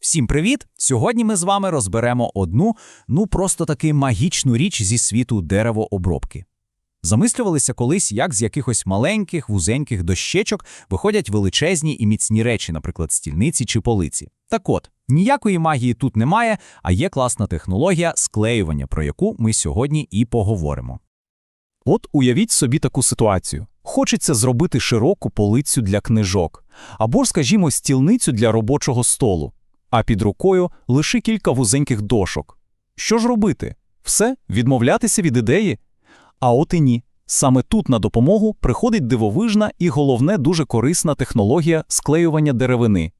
Всім привіт! Сьогодні ми з вами розберемо одну, ну просто таки магічну річ зі світу деревообробки. Замислювалися колись, як з якихось маленьких, вузеньких дощечок виходять величезні і міцні речі, наприклад, стільниці чи полиці. Так от, ніякої магії тут немає, а є класна технологія склеювання, про яку ми сьогодні і поговоримо. От уявіть собі таку ситуацію. Хочеться зробити широку полицю для книжок, або ж, скажімо, стілницю для робочого столу, а під рукою лише кілька вузеньких дошок. Що ж робити? Все, відмовлятися від ідеї? А от і ні. Саме тут на допомогу приходить дивовижна і, головне, дуже корисна технологія склеювання деревини.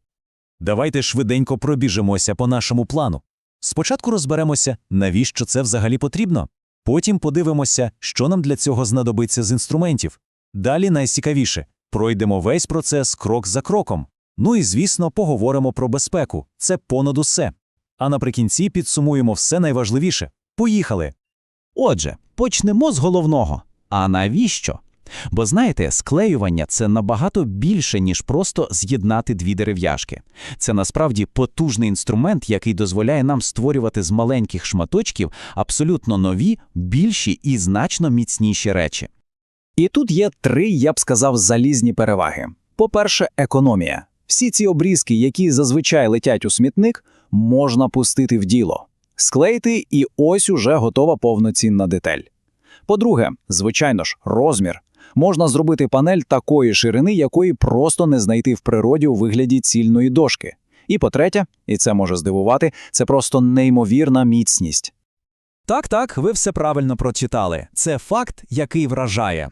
Давайте швиденько пробіжимося по нашому плану. Спочатку розберемося, навіщо це взагалі потрібно. Потім подивимося, що нам для цього знадобиться з інструментів. Далі найцікавіше пройдемо весь процес крок за кроком. Ну і, звісно, поговоримо про безпеку. Це понад усе. А наприкінці підсумуємо все найважливіше. Поїхали! Отже, почнемо з головного. А навіщо? Бо знаєте, склеювання це набагато більше, ніж просто з'єднати дві дерев'яшки. Це насправді потужний інструмент, який дозволяє нам створювати з маленьких шматочків абсолютно нові, більші і значно міцніші речі. І тут є три, я б сказав, залізні переваги. По-перше, економія. Всі ці обрізки, які зазвичай летять у смітник, можна пустити в діло. Склеїти, і ось уже готова повноцінна деталь. По-друге, звичайно ж, розмір. Можна зробити панель такої ширини, якої просто не знайти в природі у вигляді цільної дошки. І по-третє, і це може здивувати, це просто неймовірна міцність. Так, так, ви все правильно прочитали. Це факт, який вражає.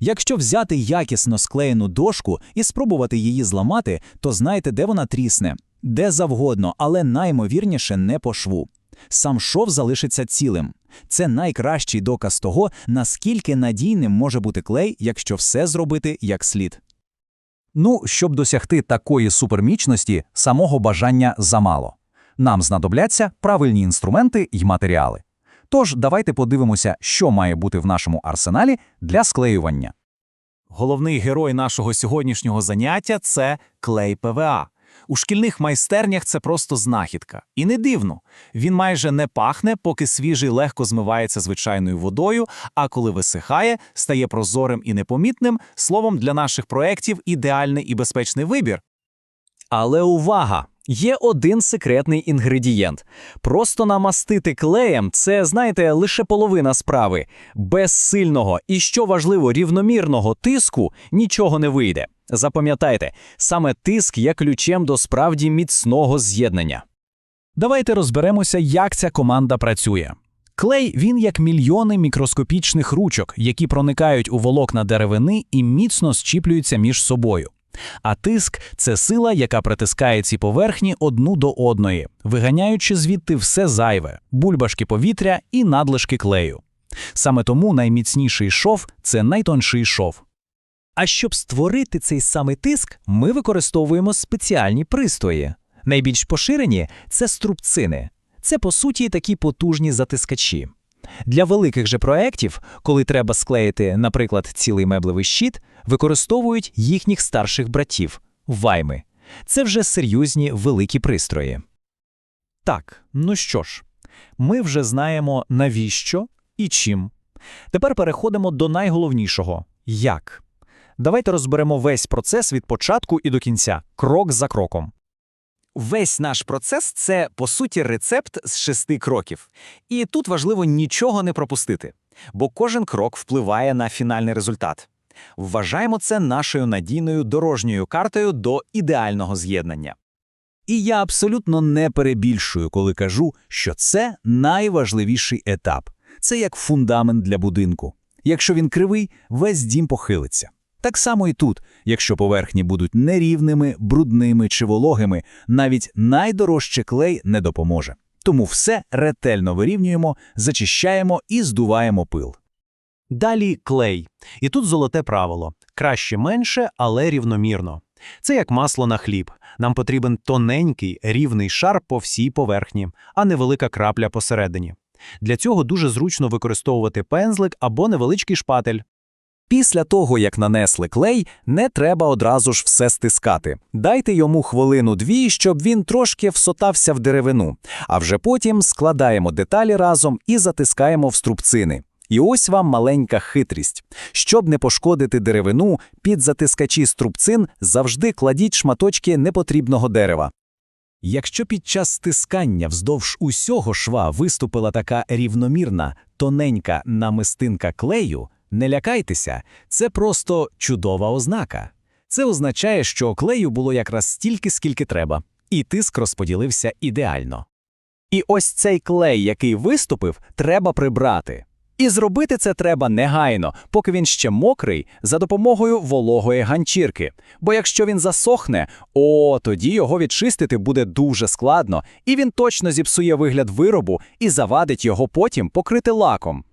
Якщо взяти якісно склеєну дошку і спробувати її зламати, то знайте, де вона трісне, де завгодно, але наймовірніше не по шву. Сам шов залишиться цілим. Це найкращий доказ того, наскільки надійним може бути клей, якщо все зробити як слід. Ну, щоб досягти такої супермічності, самого бажання замало. Нам знадобляться правильні інструменти й матеріали. Тож давайте подивимося, що має бути в нашому арсеналі для склеювання. Головний герой нашого сьогоднішнього заняття це клей ПВА. У шкільних майстернях це просто знахідка. І не дивно. Він майже не пахне, поки свіжий легко змивається звичайною водою, а коли висихає, стає прозорим і непомітним. Словом, для наших проєктів ідеальний і безпечний вибір. Але увага! Є один секретний інгредієнт. Просто намастити клеєм це, знаєте, лише половина справи. Без сильного і, що важливо, рівномірного тиску нічого не вийде. Запам'ятайте, саме тиск є ключем до справді міцного з'єднання. Давайте розберемося, як ця команда працює. Клей він як мільйони мікроскопічних ручок, які проникають у волокна деревини і міцно зчіплюються між собою. А тиск це сила, яка притискає ці поверхні одну до одної, виганяючи звідти все зайве, бульбашки повітря і надлишки клею. Саме тому найміцніший шов це найтонший шов. А щоб створити цей самий тиск, ми використовуємо спеціальні пристрої. Найбільш поширені це струбцини. Це, по суті, такі потужні затискачі. Для великих же проєктів, коли треба склеїти, наприклад, цілий меблевий щит, використовують їхніх старших братів вайми. Це вже серйозні великі пристрої. Так, ну що ж, ми вже знаємо навіщо і чим. Тепер переходимо до найголовнішого як. Давайте розберемо весь процес від початку і до кінця, крок за кроком. Весь наш процес це, по суті, рецепт з шести кроків. І тут важливо нічого не пропустити, бо кожен крок впливає на фінальний результат. Вважаємо це нашою надійною дорожньою картою до ідеального з'єднання. І я абсолютно не перебільшую, коли кажу, що це найважливіший етап. Це як фундамент для будинку. Якщо він кривий, весь дім похилиться. Так само і тут, якщо поверхні будуть нерівними, брудними чи вологими, навіть найдорожчий клей не допоможе. Тому все ретельно вирівнюємо, зачищаємо і здуваємо пил. Далі клей. І тут золоте правило: краще менше, але рівномірно. Це як масло на хліб. Нам потрібен тоненький рівний шар по всій поверхні, а не велика крапля посередині. Для цього дуже зручно використовувати пензлик або невеличкий шпатель. Після того, як нанесли клей, не треба одразу ж все стискати. Дайте йому хвилину-дві, щоб він трошки всотався в деревину, а вже потім складаємо деталі разом і затискаємо в струбцини. І ось вам маленька хитрість. Щоб не пошкодити деревину, під затискачі струбцин завжди кладіть шматочки непотрібного дерева. Якщо під час стискання вздовж усього шва виступила така рівномірна, тоненька намистинка клею, не лякайтеся, це просто чудова ознака. Це означає, що клею було якраз стільки, скільки треба, і тиск розподілився ідеально. І ось цей клей, який виступив, треба прибрати. І зробити це треба негайно, поки він ще мокрий, за допомогою вологої ганчірки. Бо якщо він засохне, о, тоді його відчистити буде дуже складно, і він точно зіпсує вигляд виробу і завадить його потім покрити лаком.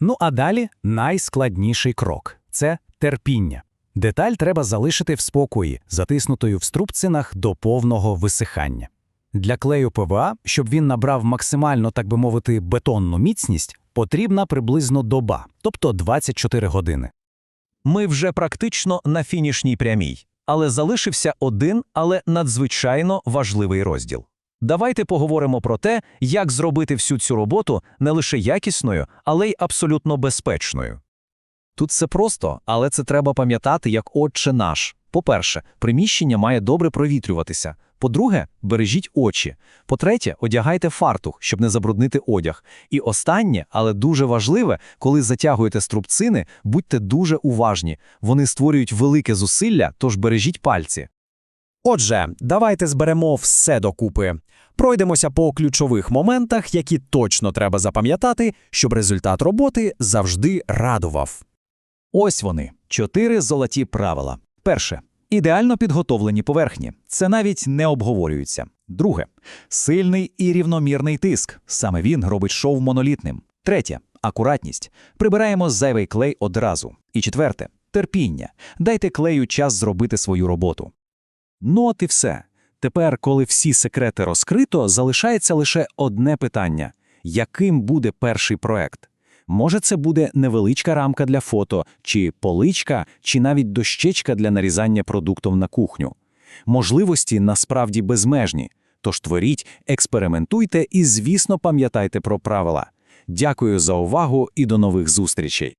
Ну а далі найскладніший крок це терпіння. Деталь треба залишити в спокої, затиснутою в струбцинах до повного висихання. Для клею ПВА, щоб він набрав максимально, так би мовити, бетонну міцність, потрібна приблизно доба, тобто 24 години. Ми вже практично на фінішній прямій, але залишився один, але надзвичайно важливий розділ. Давайте поговоримо про те, як зробити всю цю роботу не лише якісною, але й абсолютно безпечною. Тут все просто, але це треба пам'ятати як отче наш. По-перше, приміщення має добре провітрюватися. По-друге, бережіть очі. По-третє, одягайте фартух, щоб не забруднити одяг. І останнє, але дуже важливе, коли затягуєте струбцини, будьте дуже уважні. Вони створюють велике зусилля, тож бережіть пальці. Отже, давайте зберемо все докупи. Пройдемося по ключових моментах, які точно треба запам'ятати, щоб результат роботи завжди радував. Ось вони чотири золоті правила. Перше. Ідеально підготовлені поверхні. Це навіть не обговорюється. Друге сильний і рівномірний тиск. Саме він робить шов монолітним. Третє акуратність. Прибираємо зайвий клей одразу. І четверте терпіння. Дайте клею час зробити свою роботу. Ну от і все. Тепер, коли всі секрети розкрито, залишається лише одне питання: яким буде перший проект? Може, це буде невеличка рамка для фото, чи поличка, чи навіть дощечка для нарізання продуктів на кухню. Можливості насправді безмежні. Тож творіть, експериментуйте і, звісно, пам'ятайте про правила. Дякую за увагу і до нових зустрічей.